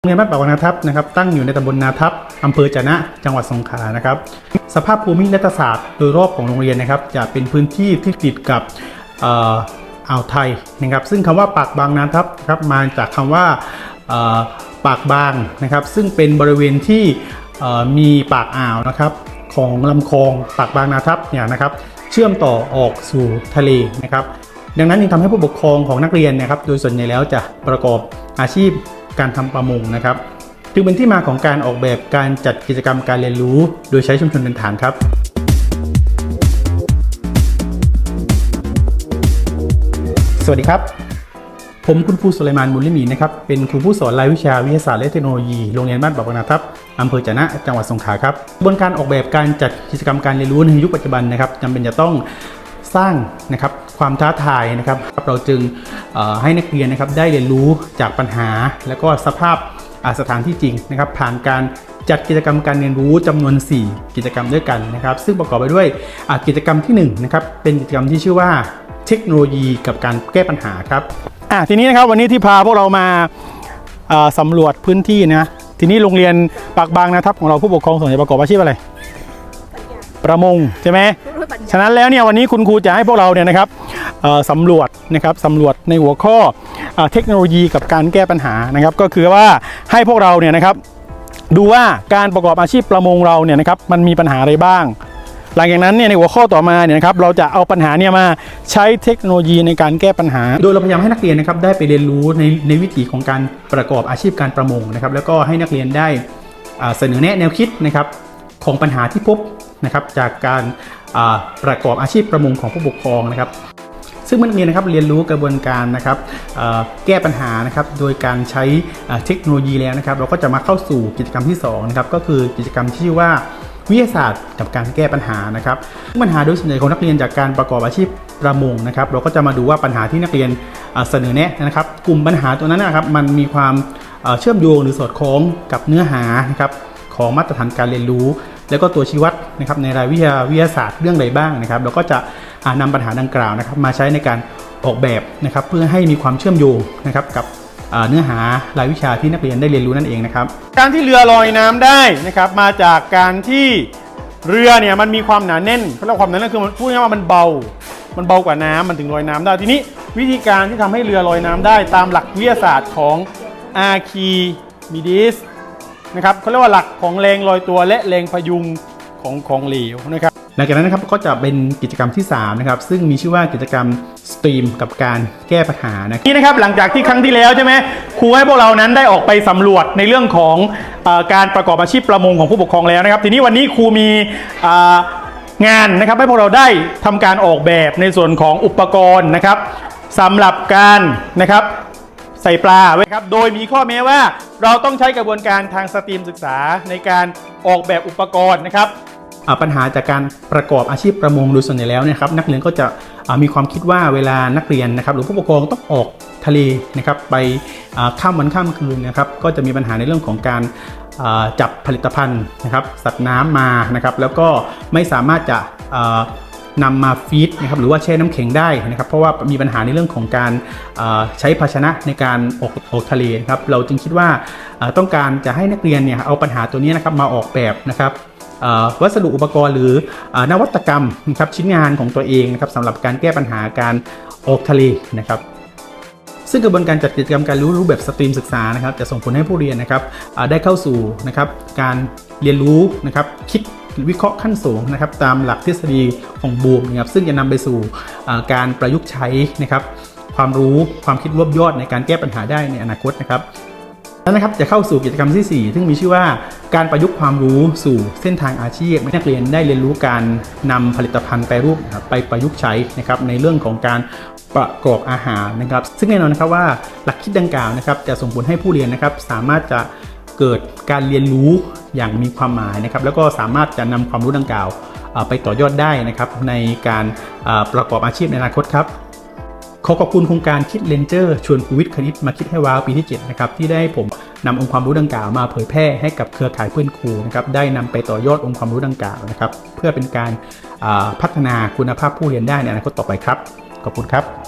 โรงเรียนบ้านปากวังนาทับนะครับตั้งอยู่ในตำบลนาทับอำเภอจะนะจังหวัดสงขลานะครับสภาพภูมิรัฐศาสตร์โดยรอบของโรงเรียนนะครับจะเป็นพื้นที่ที่ติดกับอ่ออ่าวไทยนะครับซึ่งคำว่าปากบางนาทับนะครับมาจากคำว่าปากบางนะครับซึ่งเป็นบริเวณที่มีปากอ่าวนะครับของลำคลองปากบางนาทับเนี่ยนะครับเชื่อมต่อออกสู่ทะเลนะครับดังนั้นจึงทำให้ผู้ปกครองของนักเรียนนะครับโดยส่วนใหญ่แล้วจะประกอบอาชีพ การทำประมงนะครับ จึงเป็นที่มาของการออกแบบการจัดกิจกรรมการเรียนรู้ โดยใช้ชุมชนเป็นฐานครับสวัสดีครับ ผมคุณครูสุไลมานมุลลิมีนะครับ เป็นครูผู้สอนรายวิชาวิทยาศาสตร์และเทคโนโลยี โรงเรียนบ้านปากบนาทับอำเภอจะนะ จังหวัดสงขลาครับกระบวนการออกแบบการจัดกิจกรรมการเรียนรู้ในยุคปัจจุบันนะครับจำเป็นจะต้อง สร้างนะครับความท้าทายนะครับ เราจึงให้นักเรียนนะครับได้เรียนรู้จากปัญหา และก็สภาพสถานที่จริงนะครับ ผ่านการจัดกิจกรรมการเรียนรู้จำนวน 4 กิจกรรมด้วยกันนะครับ ซึ่งประกอบไปด้วยกิจกรรมที่1นะครับเป็นกิจกรรมที่ชื่อว่าเทคโนโลยีกับการแก้ปัญหาครับอะทีนี้นะครับวันนี้ที่พาพวกเรามาสำรวจพื้นที่นะทีนี้โรงเรียนปากบางนะครับของเราผู้ปกครองส่วนใหญ่ประกอบอาชีพอะไร ประมงใช่ไหมฉะนั้นแล้วเนี่ยวันนี้คุณครูจะให้พวกเราเนี่ยนะครับเอ่อสำรวจนะครับสำรวจในหัวข้อเอ่อเทคโนโลยีกับการแก้ปัญหานะครับ ก็คือว่าให้พวกเราเนี่ยนะครับ ดูว่าการประกอบอาชีพประมงเราเนี่ยนะครับมันมีปัญหาอะไรบ้าง หลังจากนั้นเนี่ยในหัวข้อต่อมาเนี่ยนะครับเราจะเอาปัญหาเนี่ยมาใช้เทคโนโลยีในการแก้ปัญหา โดยเราพยายามให้นักเรียนนะครับได้ไปเรียนรู้ในในวิถีของการประกอบอาชีพการประมงนะครับ แล้วก็ให้นักเรียนได้อ่าเสนอแนะแนวคิดนะครับของปัญหาที่พบ นะครับจากการประกอบอาชีพประมงของผู้ปกครองนะครับ ซึ่งมื่อนักเรีนะครับเรียนรู้กระบวนการนะครับแก้ปัญหานะครับโดยการใช้เทคโนโลยีแล้วนะครับ เราก็จะมาเข้าสู่กิจกรรมที่2นะครับก็คือกิจกรรมที่ชื่อว่าวิทยาศาสตร์กับการแก้ปัญหานะครับปัญหาโดยส่วนใหญ่ของนักเรียนจากการประกอบอาชีพประมงนะครับ เราก็จะมาดูว่าปัญหาที่นักเรียนเสนอแนะนะครับ กลุ่มปัญหาตัวนั้นนะครับ มันมีความเอ่อเชื่อมโยงหรือสอดคล้องกับเนื้อหานะครับของมาตรฐานการเรียนรู้ แล้วก็ตัวชี้วัดนะครับในรายวิทยาวิทยาศาสตร์เรื่องใดบ้างนะครับเราก็จะอ่านำปัญหาดังกล่าวนะครับมาใช้ในการออกแบบนะครับเพื่อให้มีความเชื่อมโยงนะครับกับเนื้อหารายวิชาที่นักเรียนได้เรียนรู้นั่นเองนะครับ การที่เรือลอยน้ำได้นะครับมาจากการที่เรือเนี่ยมันมีความหนาแน่นเพราะความหนาแน่นคือมันพูดง่ายๆว่ามันเบา มันเบากว่าน้ำมันถึงลอยน้ำได้ทีนี้วิธีการที่ทำให้เรือลอยน้ำได้ตามหลักวิทยาศาสตร์ของอาร์คีมิดิส นะครับเขาเรียกว่าหลักของแรงลอยตัวและแรงพยุงของของเหลวนะครับหลังจากนั้นนะครับก็จะเป็นกิจกรรมที่3นะครับซึ่งมีชื่อว่ากิจกรรมสตรีมกับการแก้ปัญหานะนี่นะครับหลังจากที่ครั้งที่แล้วใช่ไหมครูให้พวกเรานั้นได้ออกไปสำรวจในเรื่องของเออการประกอบอาชีพประมงของผู้ปกครองแล้วนะครับ ทีนี้วันนี้ครูมีอ่างานนะครับให้พวกเราได้ทำการออกแบบในส่วนของอุปกรณ์นะครับสำหรับการนะครับ ใส่ปลาไว้ครับ โดยมีข้อแม้ว่าเราต้องใช้กระบวนการทางสตรีมศึกษาในการออกแบบอุปกรณ์นะครับอ่าปัญหาจากการประกอบอาชีพประมงโดยส่วนใหญ่แล้วนยครับนักเรียนก็จะอ่ามีความคิดว่าเวลานักเรียนนะครับหรือผู้ปกครองต้องออกทะเลนะครับไปอ่าข้ามวันข้ามคืนนะครับก็จะมีปัญหาในเรื่องของการอ่าจับผลิตภัณฑ์นะครับสัตว์น้ำมานะครับแล้วก็ไม่สามารถจะ อ่านำมาฟีดนะครับหรือว่าแช่น้ำแข็งได้นะครับเพราะว่ามีปัญหาในเรื่องของการใช้ภาชนะในการออกออกทะเลนะครับเราจึงคิดว่าต้องการจะให้นักเรียนเนี่ยเอาปัญหาตัวนี้นะครับมาออกแบบนะครับวัสดุอุปกรณ์หรือนวัตกรรมนะครับชิ้นงานของตัวเองนะครับสำหรับการแก้ปัญหาการออกทะเลนะครับซึ่งกระบวนการจัดกิจกรรมการรู้รู้แบบสตรีมศึกษานะครับจะส่งผลให้ผู้เรียนนะครับได้เข้าสู่นะครับการเรียนรู้นะครับคิด วิเคราะห์ขั้นสูงนะครับตามหลักทฤษฎีของบูมนะครับซึ่งจะนำไปสู่การประยุกต์ใช้นะครับความรู้ความคิดรวบยอดในการแก้ปัญหาได้ในอนาคตนะครับแล้วนะครับจะเข้าสู่กิจกรรมที่ 4 ซึ่งมีชื่อว่าการประยุกต์ความรู้สู่เส้นทางอาชีพนักเรียนได้เรียนรู้การนำผลิตภัณฑ์แปรรูปนะไปประยุกต์ใช้นะครับในเรื่องของการประกอบอาหารนะครับ ซึ่งแน่นอนนะครับว่าหลักคิดดังกล่าวนะครับจะส่งผลให้ผู้เรียนนะครับสามารถจะเกิดการเรียนรู้ อย่างมีความหมายนะครับแล้วก็สามารถจะนำความรู้ดังกล่าวไปต่อยอดได้นะครับในการประกอบอาชีพในอนาคตครับขอขอบคุณโครงการคิดเลนเจอร์ชวนคูวิทย์คณิตมาคิดให้ว้าวปีที่7นะครับที่ได้ผมนำองค์ความรู้ดังกล่าวมาเผยแพร่ให้กับเครือข่ายเพื่อนครูนะครับได้นำไปต่อยอดองค์ความรู้ดังกล่าวนะครับเพื่อเป็นการพัฒนาคุณภาพผู้เรียนได้ในอนาคตต่อไปครับ ขอบคุณครับ